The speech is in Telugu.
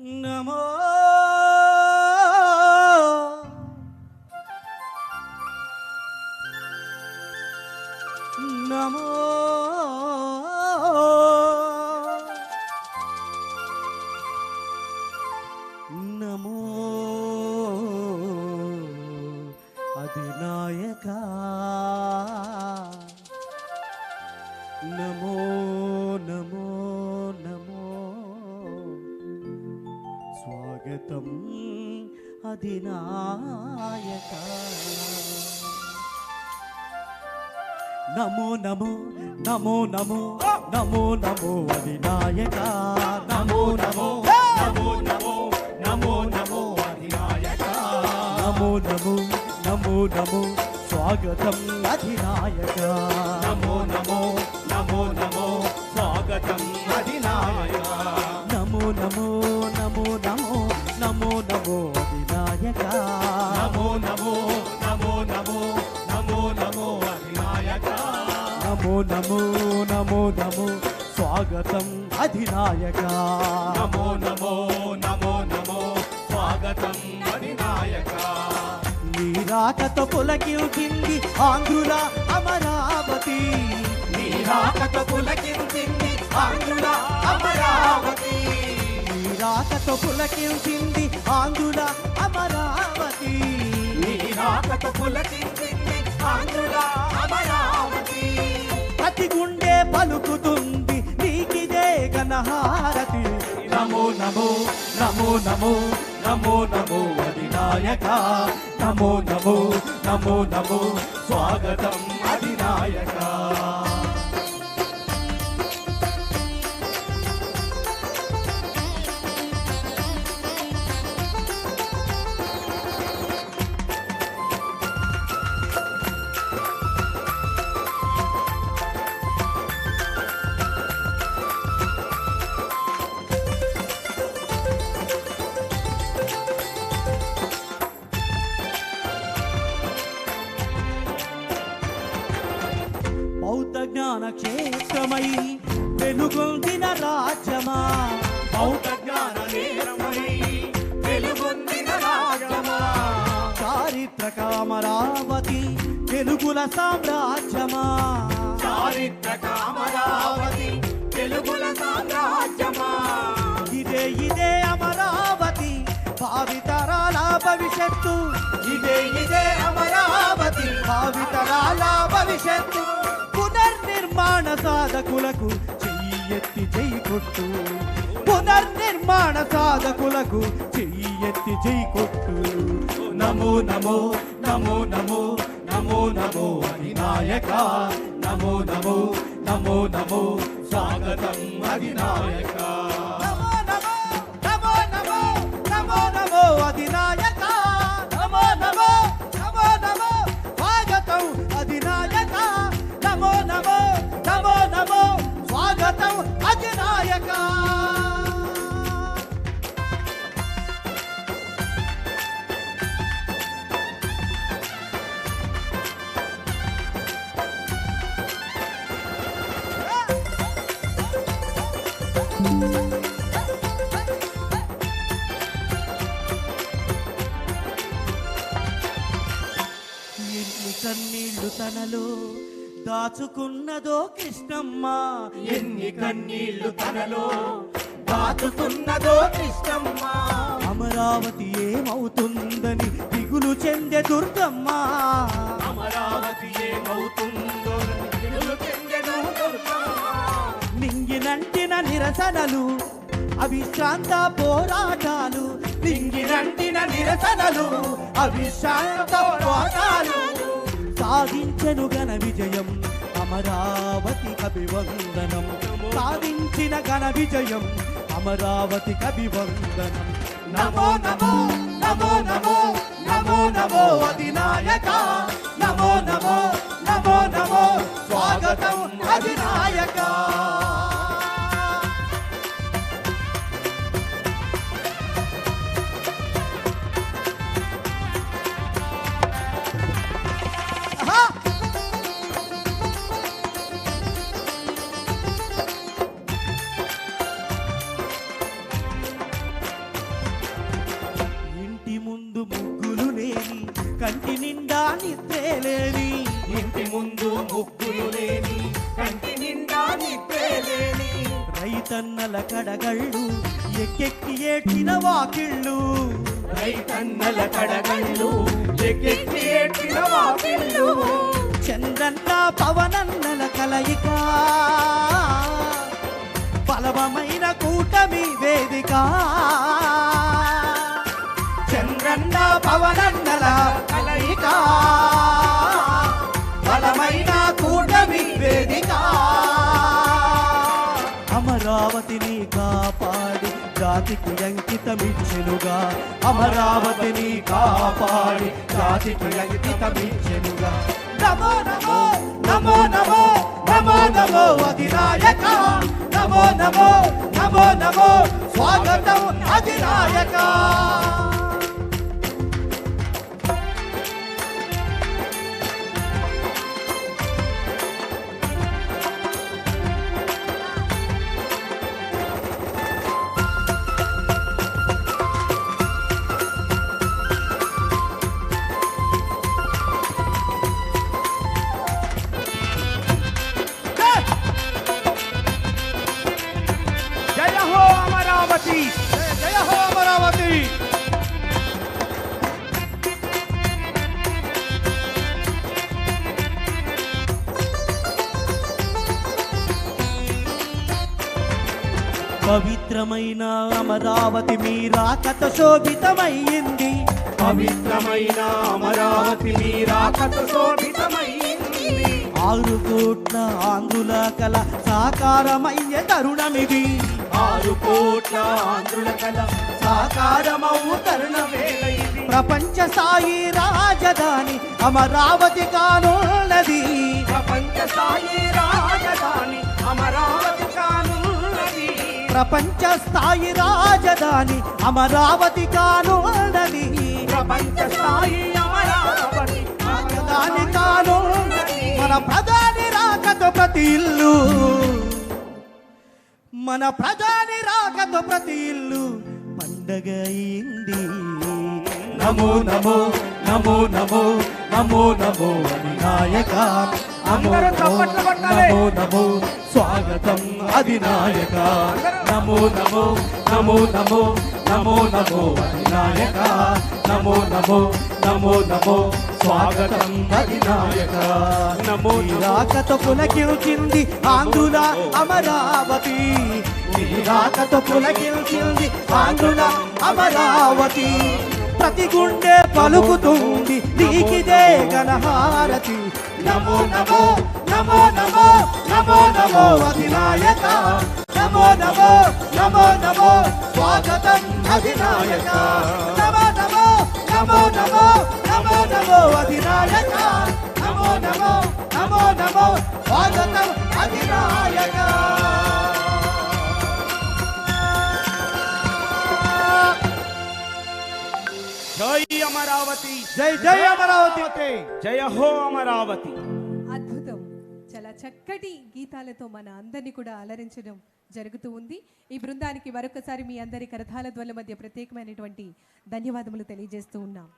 నమో నమో నమో అధినాయక నమో నమో స్వాగతం అధినాయక. నమో నమో నమో నమో నమో నమో అధినాయక. నమో నమో నమో నమో నమో నమో అధినాయక. నమో నమో నమో నమో స్వాగతం అధినాయక. నమో నమో నమో నమో స్వాగతం అధినాయక. నమో నమో నమో నమో నమో నమో అధినాయక నమో నమో నమో నమో నమో నమో అధినాయక నమో నమో నమో నమో స్వాగతం అధినాయక నమో నమో నమో నమో స్వాగతం అధినాయక నీ రాకతో పులకించింది ఆంధ్రుల అమరావతి నీ రాకతో నీ రాకతో పులకించింది ఆంధ్రుల అమరావతి. నీ రాకతో పులకించింది ఆంధ్రుల అమరావతి. ప్రతి గుండె పలుకుతుంది నీకిదే గణహారతి నమో నమో నమో నమో నమో నమో అధినాయక. నమో నమో నమో నమో స్వాగతం అధినాయక. క్షేత్రమై వెలుగొందిన రాజ్యమా? బౌద్ధ జ్ఞాన నేరమై వెలుగొందిన రాజమా చారిత్రక అమరావతి తెలుగుల సామ్రాజ్యమా? చారిత్రక అమరావతి తెలుగుల సామ్రాజ్యమా? ఇదే ఇదే అమరావతి భావితరాల భవిష్యత్తు. ఇదే ఇదే అమరావతి భావితరాల భవిష్యత్తు. పునర్నిర్మాణ సాధకులకు చెయ్యి ఎత్తి చెయ్యి కొట్టు. పునర్నిర్మాణ సాధకులకు చెయ్యి ఎత్తి చెయ్యి కొట్టు. నమో నమో నమో నమో నమో నమో అధినాయక. నమో నమో నమో నమో స్వాగతం అధినాయక. నమో నమో నమో నమో నమో నమో అధినాయక. ఎన్ని కన్నీళ్ళు తనలో దాచుకున్నదో కృష్ణమ్మ. ఎన్ని కన్నీళ్ళు తనలో దాచుతున్నదో కృష్ణమ్మ. అమరావతి ఏమవుతుందని దిగులు చెందే దుర్గమ్మ. అమరావతి ఏమవుతుందో దిగులు చెందెను దుర్గమ్మ. నింగినంటిన నిరసనలు అవిశ్రాంత పోరాటాలు నింగినంటిన నిరసనలు అవిశ్రాంత పోరాటాలు. సాధించను ఘన విజయం అమరావతి అభివందనం సాధించిన ఘన విజయం అమరావతి అభివందనం నమో నమో నమో నమో నమో నమో అధినాయక. నమో నమో నమో నమో స్వాగతం అధినాయక. లేని ఇంటి ముందు ముగ్గులు లేని కంటి నిండా నిద్రే లేని రైతన్నల కడగళ్ళు ఎక్కెక్కి ఏడ్చిన వాకిళ్ళు. రైతన్నల కడగళ్ళు ఎక్కెక్కి ఏడ్చిన వాకిళ్ళు. చంద్రన్న పవనన్నల కలయిక. బలమైన కూటమి వేదిక. చంద్రన్న పవనన్నల కలయిక. అమరావతిని కాపాడి జాతికి అంకితమిచ్చెనుగా. అమరావతిని కాపాడి జాతికి అంకితమిచ్చెనుగా. నమో నమో నమో నమో నమో నమో అధినాయక. నమో నమో నమో నమో స్వాగతం అధినాయక. పవిత్రమైన అమరావతి మీ రాకత శోభితమైంది పవిత్రమైన అమరావతి మీరాకత శోభితమైంది ఆరు కోట్ల ఆంధ్రుల కల సాకారమయ్యే తరుణమిది. ఆరు కోట్ల ఆంధ్రుల కల సాకారమవు తరుణమేల ఇది ప్రపంచ స్థాయి రాజధాని అమరావతి కానున్నది. ప్రపంచ స్థాయి రాజధాని అమరావతి కానున్నది. ప్రపంచ స్థాయి రాజధాని అమరావతి కానున్నది ప్రపంచ స్థాయి అమరావతి రాజధాని కానున్నది మన ప్రధాని రాకతో ప్రతి ఇల్లు. మన ప్రధాని రాకతో ప్రతి ఇల్లు పండగ అయింది. నమో నమో నమో నమో నమో నమో అధినాయక నమో నమో నమో స్వాగతం అధినాయక. నమో నమో నమో నమో నమో నమో అధినాయక. నమో నమో నమో నమో స్వాగతం అధినాయక. నమో రాకతో పులకిల్చింది ఆంధ్రుల అమరావతి. రాకతో పులకిల్చింది ఆంధ్రుల అమరావతి. ప్రతి గుండె పలుకుతుంది నీకిదే గణహారతి నమో నమో నమో నమో నమో నమో అధినాయక నమో నమో నమో నమో స్వాగతం అధినాయక నమో నమో నమో నమో నమో నమో అధినాయక నమో నమో నమో నమో స్వాగతం అధినాయక జై అమరావతి. జై జై అమరావతి. జయ హో అమరావతి. అద్భుతం. చాలా చక్కటి గీతాలతో మన అందరినీ కూడా అలరించడం జరుగుతూ ఉంది. ఈ బృందానికి మరొకసారి మీ అందరి కరతాల ధ్వల మధ్య ప్రత్యేకమైనటువంటి ధన్యవాదములు తెలియజేస్తూ ఉన్నాం.